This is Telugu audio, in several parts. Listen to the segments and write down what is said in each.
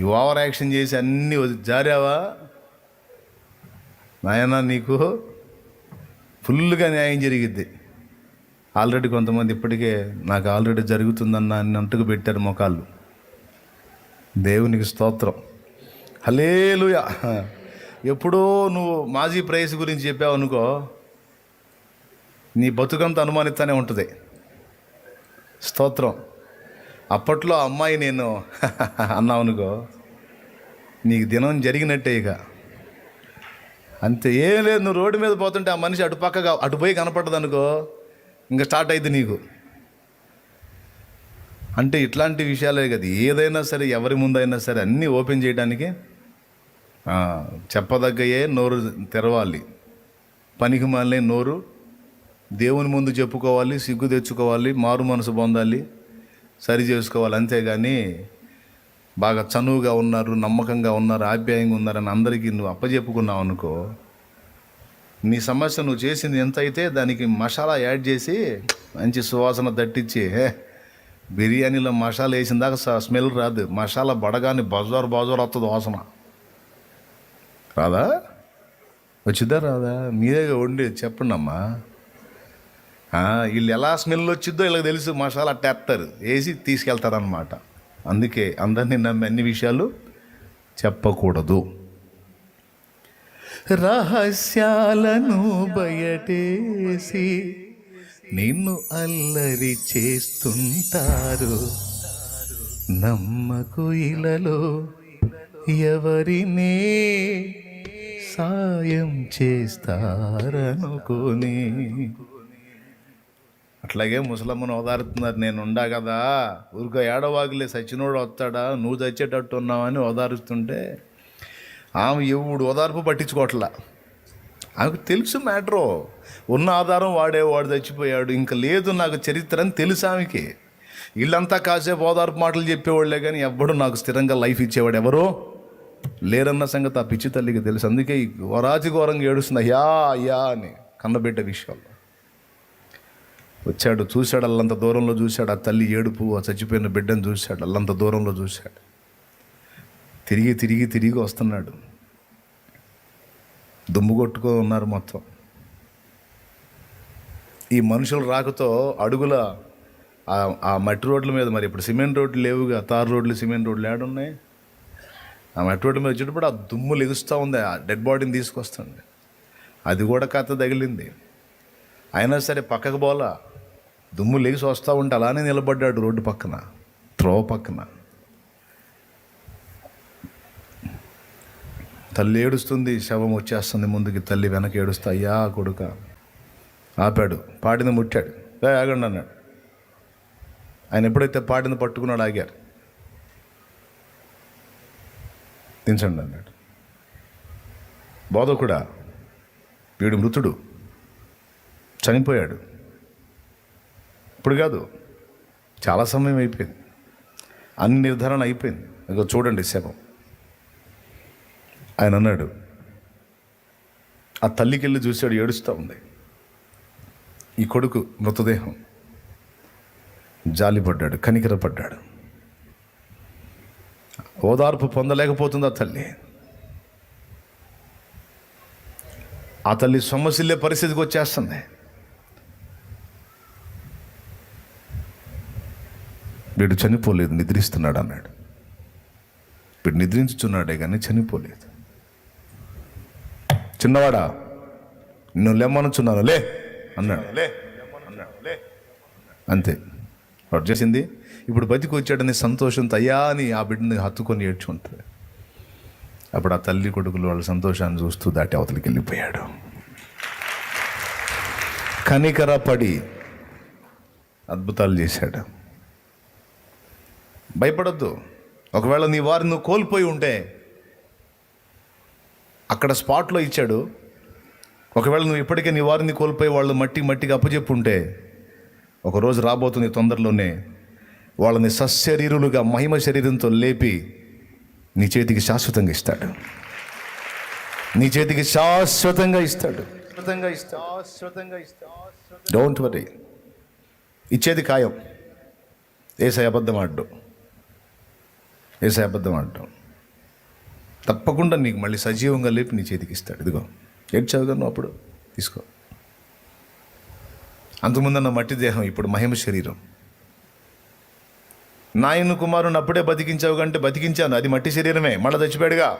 ఈ ఓవర్ యాక్షన్ చేసి అన్నీ జారావా? నాయన నీకు ఫుల్గా న్యాయం జరిగిద్ది. ఆల్రెడీ కొంతమంది ఇప్పటికే నాకు ఆల్రెడీ జరుగుతుందన్న అని అంటుకు పెట్టారు మొకాళ్ళు దేవునికి స్తోత్రం. హలేలుయా ఎప్పుడో నువ్వు మాజీ ప్రేయస్ గురించి చెప్పావు అనుకో నీ బతుకంత అనుమానిస్తానే ఉంటుంది. స్తోత్రం. అప్పట్లో అమ్మాయి నేను అన్నావు అనుకో నీకు దినం జరిగినట్టే ఇక. అంతే ఏం లేదు నువ్వు రోడ్డు మీద పోతుంటే ఆ మనిషి అటు పక్కగా అటు పోయి కనపడదు అనుకో ఇంకా స్టార్ట్ అయింది నీకు. అంటే ఇట్లాంటి విషయాలే కదా ఏదైనా సరే ఎవరి ముందైనా సరే అన్నీ ఓపెన్ చేయడానికి చెప్పదగ్గయే నోరు తెరవాలి. పనికి మళ్ళీ నోరు దేవుని ముందు చెప్పుకోవాలి సిగ్గు తెచ్చుకోవాలి మారు మనసు పొందాలి. సరి చేసుకోవాలి అంతేగాని బాగా చనువుగా ఉన్నారు నమ్మకంగా ఉన్నారు ఆప్యాయంగా ఉన్నారని అందరికీ నువ్వు అప్పజెప్పుకున్నావు అనుకో నీ సమస్య నువ్వు చేసింది ఎంత అయితే దానికి మసాలా యాడ్ చేసి మంచి సువాసన దట్టించి బిర్యానీలో మసాలా వేసిన దాకా స్మెల్ రాదు. మసాలా బడగాని బజార్ బజార్ వస్తుంది వాసన. రాదా? వచ్చిద్దా రాదా? మీరే వండి చెప్పండి అమ్మా వీళ్ళు ఎలా స్మెల్ వచ్చిద్దో వీళ్ళకి తెలుసు. మసాలా టెత్తారు వేసి తీసుకెళ్తారనమాట అందుకే అందరినీ నమ్మి అన్ని విషయాలు చెప్పకూడదు. రహస్యాలను బయటేసి నిన్ను అల్లరి చేస్తుంటారు. నమ్మకు ఇలలో ఎవరినే సాయం చేస్తారనుకోని అట్లాగే ముసలమ్మను ఓదారుతున్నారు నేను ఉండా కదా. ఊరికో ఏడవాగులే సచినోడు వస్తాడా? నువ్వు చచ్చేటట్టు ఉన్నావని ఓదారుస్తుంటే ఆమె ఎవడు ఓదార్పు పట్టించుకోవట్లా. ఆమెకు తెలుసు మ్యాటరు. ఉన్న ఆధారం వాడే వాడు చచ్చిపోయాడు. ఇంకా లేదు నాకు చరిత్ర అని తెలుసు ఆమెకి. వీళ్ళంతా కాసేపు ఓదార్పు మాటలు చెప్పేవాళ్ళే కానీ ఎవ్వడు నాకు స్థిరంగా లైఫ్ ఇచ్చేవాడు ఎవరో? లేరన్న సంగతి ఆ పిచ్చి తల్లికి తెలుసు. అందుకే ఈ ఘోరాతి ఘోరంగా ఏడుస్తుంది అయ్యా అయ్యా అని కన్నబిడ్డ విషయాలు. వచ్చాడు చూశాడు అల్లంత దూరంలో చూశాడు. ఆ తల్లి ఏడుపు ఆ చచ్చిపోయిన బిడ్డను చూశాడు అల్లంత దూరంలో చూశాడు. తిరిగి తిరిగి తిరిగి వస్తున్నాడు. దుమ్ము కొట్టుకో ఉన్నారు మొత్తం. ఈ మనుషుల రాకతో అడుగుల ఆ- మట్టి రోడ్ల మీద మరి ఇప్పుడు సిమెంట్ రోడ్లు లేవుగా తారు రోడ్లు సిమెంట్ రోడ్లు ఏడున్నాయి? ఆ మట్టి రోడ్ల మీద వచ్చేటప్పుడు ఆ దుమ్ము లెగుస్తూ ఉంది ఆ డెడ్ బాడీని తీసుకొస్తుంది. అది కూడా కథ తగిలింది. అయినా సరే పక్కకు పోలా దుమ్ము లేచి వస్తూ ఉంటే అలానే నిలబడ్డాడు రోడ్డు పక్కన త్రోవ పక్కన. తల్లి ఏడుస్తుంది శవం వచ్చేస్తుంది ముందుకి తల్లి వెనక ఏడుస్తా అయ్యా కొడుక. ఆపాడు పాడిన ముట్టాడు. "ఏ, ఆగండి అన్నాడు. ఆయన ఎప్పుడైతే పాటిని పట్టుకున్నాడు ఆగారు. దించండి అన్నాడు. బోధకుడా వీడు మృతుడు చనిపోయాడు. ఇప్పుడు కాదు చాలా సమయం అయిపోయింది. అన్ని నిర్ధారణ అయిపోయింది. ఇక చూడండి శవం. ఆయన అన్నాడు ఆ తల్లికి వెళ్ళి చూశాడు ఏడుస్తూ ఉంది. ఈ కొడుకు మృతదేహం. జాలిపడ్డాడు కనికరపడ్డాడు. ఓదార్పు పొందలేకపోతుంది ఆ తల్లి. ఆ తల్లి సొమ్మసిల్లే పరిస్థితికి వచ్చేస్తుంది. వీడు చనిపోలేదు నిద్రిస్తున్నాడు అన్నాడు. వీడు నిద్రించుచున్నాడే కానీ చనిపోలేదు. చిన్నవాడా నిన్ను లెమ్మనుచున్నాను లే అన్నాడు. లే అంతే. వాడు చేసింది ఇప్పుడు బతికి వచ్చాడని సంతోషంతో అయ్యా అని ఆ బిడ్డని హత్తుకొని ఏడ్చుకుంటుంది అప్పుడు ఆ తల్లి కొడుకులు వాళ్ళ సంతోషాన్ని చూస్తూ దాటి అవతలికి వెళ్ళిపోయాడు. కనికర పడి అద్భుతాలు చేశాడు. భయపడొద్దు. ఒకవేళ నీ వారిని నువ్వు కోల్పోయి ఉంటే అక్కడ స్పాట్లో ఇచ్చాడు. ఒకవేళ నువ్వు ఇప్పటికే నీ వారిని కోల్పోయి వాళ్ళు మట్టి మట్టికి అప్పచెప్పుంటే ఒకరోజు రాబోతుంది తొందరలోనే వాళ్ళని సశరీరులుగా మహిమ శరీరంతో లేపి నీ చేతికి శాశ్వతంగా ఇస్తాడు. నీ చేతికి శాశ్వతంగా ఇస్తాడు. డోంట్ వరీ ఇచ్చేది ఖాయం. ఏసై అబద్ధం ఆడ్డు. ఏసై అబద్ధం అంటాం తప్పకుండా నీకు మళ్ళీ సజీవంగా లేపి నీ చేతికి ఇస్తాడు. ఇదిగో ఏడ్చావుగా నువ్వు అప్పుడు? తీసుకో. అంతకుముందన్న మట్టి దేహం ఇప్పుడు మహిమ శరీరం. నాయన కుమారుని అప్పుడే బతికించావు కంటే బతికించాను అది మట్టి శరీరమే మళ్ళీ చచ్చిపోయాడుగా.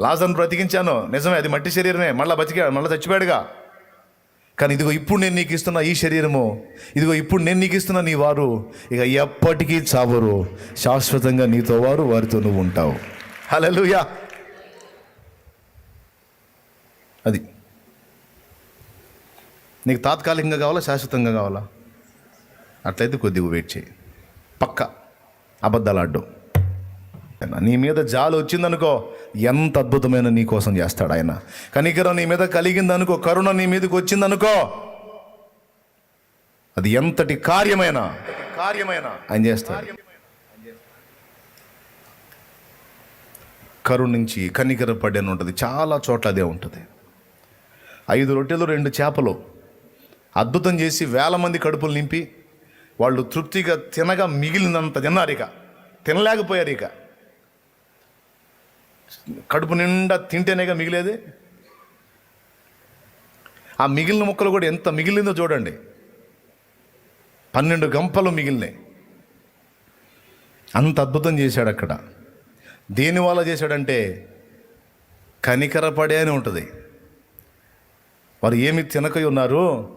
లాజర్ను బ్రతికించాను నిజమే అది మట్టి శరీరమే మళ్ళీ బతికా మళ్ళీ చచ్చిపోయాడుగా. కానీ ఇదిగో ఇప్పుడు నేను నీకు ఇస్తున్న ఈ శరీరము ఇదిగో ఇప్పుడు నేను నీకు ఇస్తున్న నీ వారు ఇక ఎప్పటికీ చావరు. శాశ్వతంగా నీతో వారు వారితో నువ్వు ఉంటావు. హలలుయా అది. నీకు తాత్కాలికంగా కావాలా శాశ్వతంగా కావాలా? అట్లయితే కొద్దిగా వెయిట్ చేయి. పక్క. అబద్ధాలు ఆడ్డం. నీ మీద జాలు వచ్చిందనుకో ఎంత అద్భుతమైన నీ కోసం చేస్తాడు ఆయన. కనికరం నీ మీద కలిగిందనుకో కరుణ నీ మీదకి వచ్చిందనుకో అది ఎంతటి కార్యమైన కార్యమైన ఆయన చేస్తాడు. కరుణ నుంచి కనికర పడ్డని ఉంటుంది. చాలా చోట్ల అదే ఉంటుంది. ఐదు రొట్టెలు రెండు చేపలు అద్భుతం చేసి వేల మంది కడుపులు నింపి వాళ్ళు తృప్తిగా తినగా మిగిలినంత తిన్నారు ఇక. తినలేకపోయారు ఇక. కడుపు నిండా తింటేనేగా మిగిలేది? ఆ మిగిలిన ముక్కలు కూడా ఎంత మిగిలిందో చూడండి. పన్నెండు గంపలు మిగిలినాయి. అంత అద్భుతం చేశాడు అక్కడ. దేని వల్ల చేశాడంటే కనికరపడే అని ఉంటుంది. వారు ఏమి తినకై ఉన్నారు?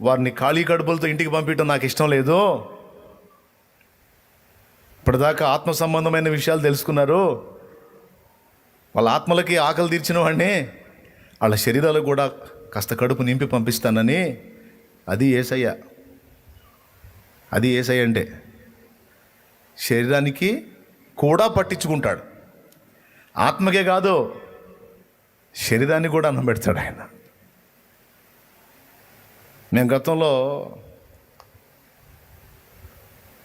వారిని ఖాళీ కడుపులతో ఇంటికి పంపించడం నాకు ఇష్టం లేదు. ఇప్పటిదాకా ఆత్మ సంబంధమైన విషయాలు తెలుసుకున్నారు. వాళ్ళ ఆత్మలకి ఆకలి తీర్చిన వాడిని వాళ్ళ శరీరాలకు కూడా కాస్త కడుపు నింపి పంపిస్తానని అది ఏసయ్య. అది ఏసయ్య అంటే శరీరానికి కూడా పట్టించుకుంటాడు. ఆత్మకే కాదు శరీరాన్ని కూడా అన్నం పెడతాడు ఆయన. నేను గతంలో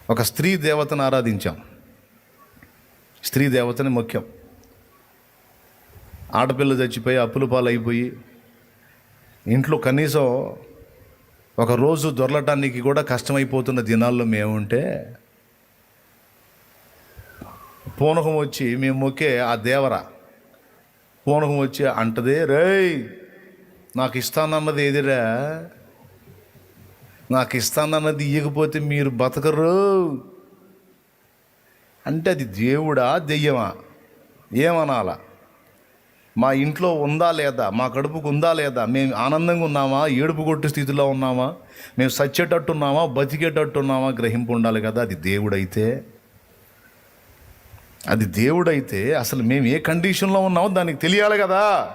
ఒక స్త్రీ దేవతను ఆరాధించాం. స్త్రీ దేవతని ముఖ్యం. ఆడపిల్ల చచ్చిపోయి అప్పుల పాలైపోయి అయిపోయి ఇంట్లో కనీసం ఒక రోజు దొరలటానికి కూడా కష్టమైపోతున్న దినాల్లో మేముంటే పూనకం వచ్చి మేము మొక్కే ఆ దేవర పూనకం వచ్చి అంటదే రేయ్ నాకు ఇస్తానన్నది ఏదిరా? నాకు ఇస్తానన్నది ఇయ్యకపోతే మీరు బతకరు. అంటే అది దేవుడా దెయ్యమా? ఏమనాలా? మా ఇంట్లో ఉందా లేదా? మా కడుపుకు ఉందా లేదా? మేము ఆనందంగా ఉన్నామా? ఏడుపు కొట్టు స్థితిలో ఉన్నామా? మేము సచ్చేటట్టు ఉన్నామా బతికేటట్టు ఉన్నామా గ్రహింపు ఉండాలి కదా. అది దేవుడైతే. అది దేవుడైతే అసలు మేము ఏ కండిషన్లో ఉన్నామో దానికి తెలియాలి కదా.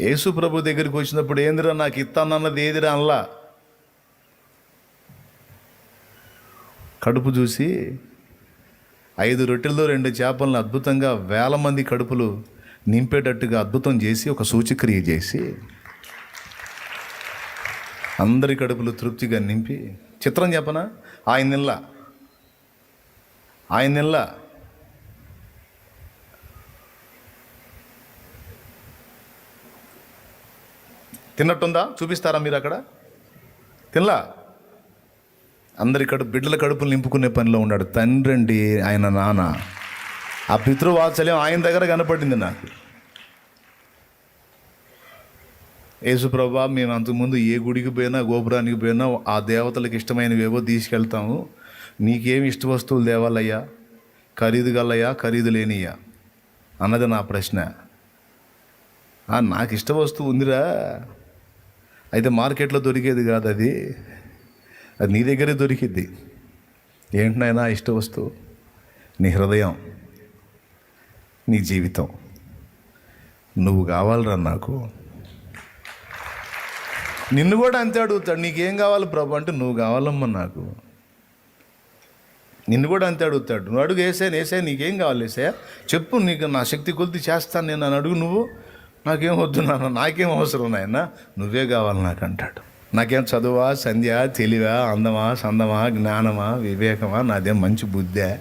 యేసు ప్రభు దగ్గరికి వచ్చినప్పుడు ఏందిరా నాకు ఇస్తానన్నది ఏదిరా అనలా? కడుపు చూసి ఐదు రొట్టెలతో రెండు చేపలను అద్భుతంగా వేల మంది కడుపులు నింపేటట్టుగా అద్భుతం చేసి ఒక సూచక్రియ చేసి అందరి కడుపులు తృప్తిగా నింపి చిత్రం చెప్పనా? ఆయన నిల్ల. ఆయన నిల్ల. తిన్నట్టుందా? చూపిస్తారా మీరు అక్కడ? తినలా? అందరి కడుపు బిడ్డల కడుపులు నింపుకునే పనిలో ఉన్నాడు. తండ్రి అండి ఆయన నాన్న. ఆ పితృవాత్సల్యం ఆయన దగ్గర కనపడింది నాకు. యేసుప్రభా మేము అంతకుముందు ఏ గుడికి పోయినా గోపురానికి పోయినా ఆ దేవతలకు ఇష్టమైనవి ఏవో తీసుకెళ్తాము. నీకేమి ఇష్ట వస్తువులు దేవాలయ్యా ఖరీదు గలయ్యా ఖరీదు లేనియ్యా? అన్నది నా ప్రశ్న. నాకు ఇష్ట వస్తువు ఉందిరా. అయితే మార్కెట్లో దొరికేది కాదు అది. అది నీ దగ్గరే దొరికిద్ది. ఏంటనైనా ఇష్ట వస్తువు? నీ హృదయం నీ జీవితం. నువ్వు కావాలరా నాకు? నిన్ను కూడా అంతే అడుగుతాడు నీకేం కావాలి ప్రభు అంటే నువ్వు కావాలమ్మా నాకు. నిన్ను కూడా అంతే అడుగుతాడు నువ్వు అడుగు వేసా వేసా నీకేం కావాలి వేసా చెప్పు నీకు నా శక్తి కొలిది చేస్తాను నేను అని అడుగు నువ్వు. నాకేం వద్దు నాన్న నాకేం అవసరం నాయన? నువ్వే కావాలి నాకు అంటాడు. నాకేం చదువా సంధ్య తెలివా అందమా సందమా జ్ఞానమా వివేకమా నాదేం మంచి బుద్ధే?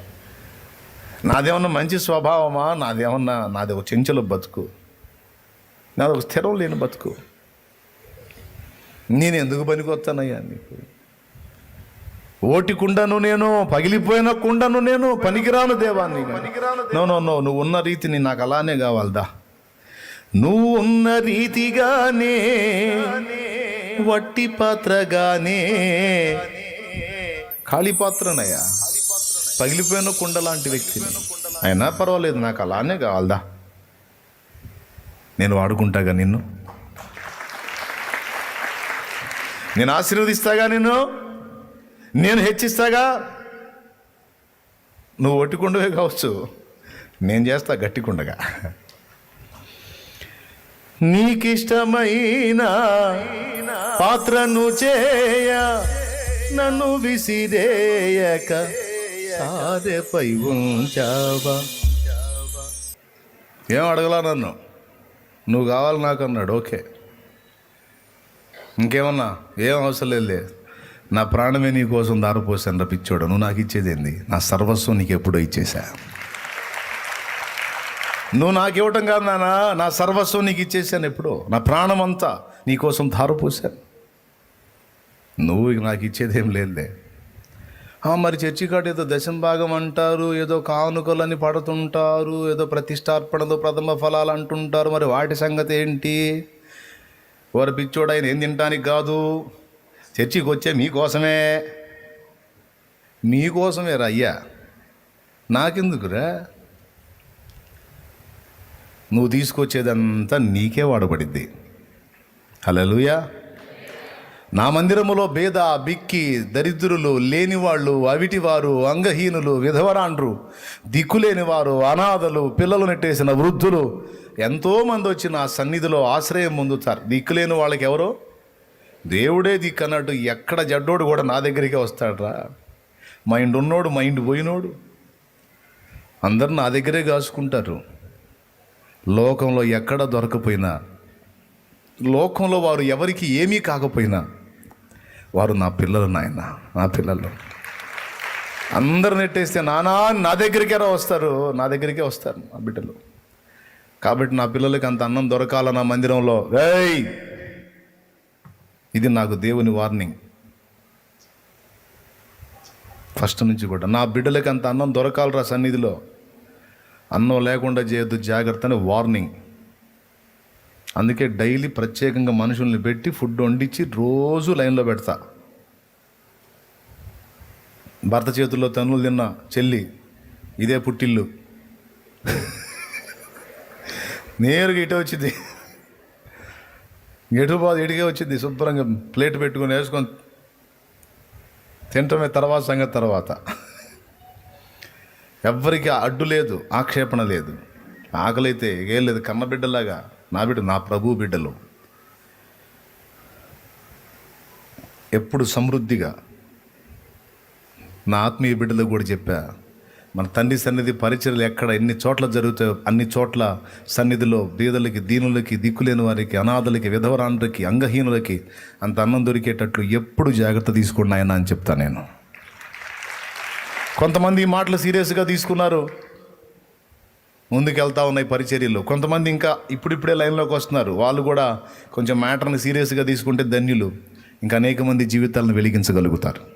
నాదేమన్నా మంచి స్వభావమా? నాదేమన్నా నాది ఒక చెంచల బతుకు. నాది ఒక స్థిరం లేని బతుకు. నేను ఎందుకు పనికొస్తానయ్యా నీకు? ఓటి కుండను నేను పగిలిపోయిన కుండను నేను పనికిరాను దేవాన్ని నో నో నో నువ్వు ఉన్న రీతిని నాకు అలానే కావాలదా. నువ్వు ఉన్న రీతిగానే వట్టి పాత్రగానే. ఖాళీ పాత్రనయ్యా. పగిలిపోయిన కుండ లాంటి వ్యక్తిని అయినా పర్వాలేదు నాకు అలానే కావాలదా. నేను వాడుకుంటాగా నిన్ను? నేను ఆశీర్వదిస్తాగా నిన్ను? నేను హెచ్చిస్తాగా? నువ్వు ఒట్టికుండవే కావచ్చు. నేను చేస్తా గట్టికుండగా. నీకిష్టమైన పాత్రను చేయ నన్ను విసిరేయక సారెపై ఉంచావా? ఏం అడగలా నన్ను? నువ్వు కావాలి నాకు అన్నాడు ఓకే. ఇంకేమన్నా? ఏం అవసరం లేదు నా ప్రాణమే నీ కోసం దారిపోసాను రా పిచ్చోడు. నువ్వు నాకు ఇచ్చేదేంది? నా సర్వస్వం నీకు ఎప్పుడో ఇచ్చేసా నువ్వు నాకు ఇవ్వటం కాదు నాన్న నా సర్వస్వం నీకు ఇచ్చేసాను ఎప్పుడో. నా ప్రాణం అంతా నీకోసం ధారపోసాను నువ్వు ఇక నాకు ఇచ్చేది ఏం లేదులే మరి చర్చి కాడ ఏదో దశం భాగం అంటారు ఏదో కానుకలని పడుతుంటారు ఏదో ప్రతిష్టార్పణతో ప్రథమ ఫలాలు అంటుంటారు. మరి వాటి సంగతి ఏంటి? వారు పిచ్చోడు ఆయన ఏం తినటానికి కాదు? చర్చికి వచ్చే మీకోసమే. మీకోసమే రా అయ్యా. నాకెందుకురా? నువ్వు తీసుకొచ్చేదంతా నీకే వాడబడిద్ది. హలోయా నా మందిరములో భేద బిక్కి దరిద్రులు లేనివాళ్ళు అవిటివారు అంగహీనులు విధవరాండ్రు దిక్కులేని వారు అనాథలు పిల్లలు నెట్టేసిన వృద్ధులు ఎంతోమంది వచ్చి నా సన్నిధిలో ఆశ్రయం పొందుతారు. దిక్కులేని వాళ్ళకి ఎవరో దేవుడే దిక్కు అన్నట్టు ఎక్కడ జడ్డోడు కూడా నా దగ్గరికే వస్తాడరా. మైండ్ ఉన్నోడు మైండ్ పోయినోడు. అందరు నా దగ్గరే కాసుకుంటారు. లోకంలో ఎక్కడ దొరకపోయినా లోకంలో వారు ఎవరికి ఏమీ కాకపోయినా వారు నా పిల్లలు నాయన నా పిల్లలు. అందరు నెట్టేస్తే నానా నా దగ్గరికే వస్తారు నా దగ్గరికే వస్తారు నా బిడ్డలు. కాబట్టి నా పిల్లలకి అంత అన్నం దొరకాల నా మందిరంలో. ఏయ్! ఇది నాకు దేవుని వార్నింగ్. ఫస్ట్ నుంచి కూడా నా బిడ్డలకి అంత అన్నం దొరకాలరా సన్నిధిలో? అన్నం లేకుండా చేయొద్దు జాగ్రత్త అని వార్నింగ్. అందుకే డైలీ ప్రత్యేకంగా మనుషుల్ని పెట్టి ఫుడ్ వండించి రోజు లైన్లో పెడతా. భర్త చేతుల్లో తనులు తిన్న చెల్లి ఇదే పుట్టిల్లు. నేరుగా ఇటే వచ్చింది. ఎటు బాధ ఇటుకే వచ్చింది. శుభ్రంగా ప్లేట్ పెట్టుకొని వేసుకొని తింటమే తర్వాత సంగతి తర్వాత. ఎవ్వరికి అడ్డు లేదు ఆక్షేపణ లేదు. ఆకలైతే ఏం లేదు కన్నబిడ్డలాగా నా బిడ్డ నా ప్రభు బిడ్డలు. ఎప్పుడు సమృద్ధిగా. నా ఆత్మీయ బిడ్డలకు కూడా చెప్పా మన తండ్రి సన్నిధి పరిచయలు ఎక్కడ ఎన్ని చోట్ల జరుగుతాయో అన్ని చోట్ల సన్నిధిలో బీదలకి దీనులకి దిక్కులేని వారికి అనాథలకి విధవరాండ్రకి అంగహీనులకి అంత అన్నం దొరికేటట్లు ఎప్పుడు జాగ్రత్త తీసుకున్నాయన అని చెప్తాను నేను. కొంతమంది ఈ మాటలు సీరియస్గా తీసుకున్నారు. ముందుకెళ్తా ఉన్నాయి పరిచర్యలు. కొంతమంది ఇంకా ఇప్పుడిప్పుడే లైన్లోకి వస్తున్నారు. వాళ్ళు కూడా కొంచెం మ్యాటర్ని సీరియస్గా తీసుకుంటే ధన్యులు. ఇంకా అనేక మంది జీవితాలను వెలిగించగలుగుతారు.